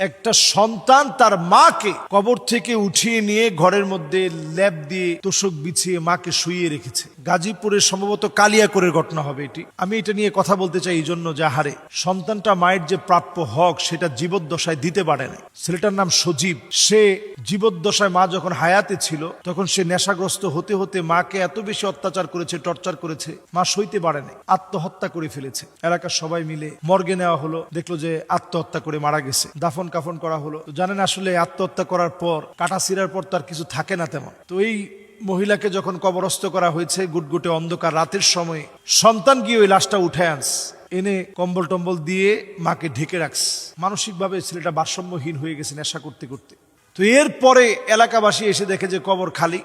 একটা সন্তান তার মাকে কবর থেকে উঠিয়ে নিয়ে ঘরের মধ্যে ল্যাব দিয়ে তোষক বিছিয়ে মাকে শুয়ে রেখেছে। গাজীপুরের সম্ভবত কালিয়াকরের ঘটনা হবে এটি। আমি এটা নিয়ে কথা বলতে চাই এই জন্য যে হারে সন্তানটা মায়ের যে প্রাপ্য হক, সেটা জীবদ্দশায় দিতে পারে না ছেলেটার নাম সজীব। সে জীবদ্দশায় মা যখন হায়াতে ছিল, তখন সে নেশাগ্রস্ত হতে হতে মাকে এত বেশি অত্যাচার করেছে, টর্চার করেছে, মা সইতে পারে নাই, আত্মহত্যা করে ফেলেছে। এলাকার সবাই মিলে মর্গে নেওয়া হলো, দেখল যে আত্মহত্যা করে মারা গেছে। দাফন কাফন করা হলো। জানেন আসলে আত্মহত্যা করার পর, কাটা সিরার পর তার কিছু থাকে না তেমন। তো এই মহিলাকে যখন কবরস্থ করা হয়েছে, গুটগুটে অন্ধকার রাতের সময়, সন্তান গিয়ে ওই লাশটা উঠে আনস। এনে কম্বল টম্বল দিয়ে মাকে ঢেকে রাখস। মানসিকভাবে ছেলেটা ভারসাম্যহীন হয়ে গেছে নেশা করতে করতে। তো এরপরে এলাকাবাসী এসে দেখে যে কবর খালি।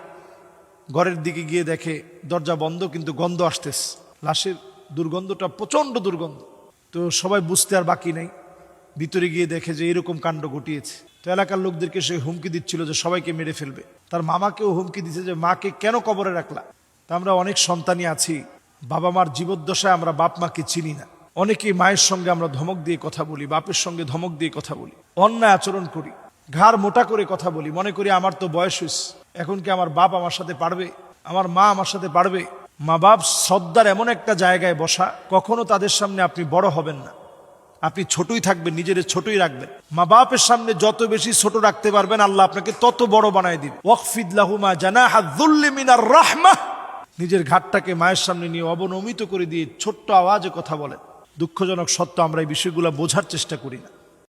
ঘরের দিকে গিয়ে দেখে দরজা বন্ধ, কিন্তু গন্ধ আসতেছে লাশের দুর্গন্ধটা প্রচণ্ড দুর্গন্ধ। তো সবাই বুঝতে আর বাকি নেই। ভিতরে গিয়ে দেখে যে এরকম কাণ্ড ঘটিয়েছে। তো এলাকার লোকদেরকে সে হুমকি দিচ্ছিল যে সবাইকে মেরে ফেলবে। তার মামাকেও হুমকি দিচ্ছে যে মাকে কেন কবরে রাখলা? তা আমরা অনেক সন্তানই আছি। বাবা মার জীবদ্দশায় আমরা বাপ মাকে চিনি না। অনেকেই মায়ের সঙ্গে আমরা ধমক দিয়ে কথা বলি, বাপের সঙ্গে ধমক দিয়ে কথা বলি, অন্যায় আচরণ করি, ঘাড় মোটা করে কথা বলি, মনে করি আমার তো বয়স হয়েছে এখন কি আমার বাপ আমার সাথে পারবে? আমার মা আমার সাথে পারবে? মা বাপ শ্রদ্ধার এমন একটা জায়গায় বসা, কখনো তাদের সামনে আপনি বড় হবেন না। আপনি ছোটই থাকবেন, নিজের ছোটই রাখবেন। মা বাপের সামনে যত বেশি ছোট রাখতে পারবেন, আল্লাহ আপনাকে তত বড় বানায় দিবে। ওয়াকফিদ জানা মিনার রাহমাহ। নিজের ঘাটটাকে মায়ের সামনে নিয়ে অবনমিত করে দিয়ে ছোট্ট আওয়াজে কথা বলেন। দুঃখজনক সত্য, আমরা এই বিষয়গুলো বোঝার চেষ্টা করি না।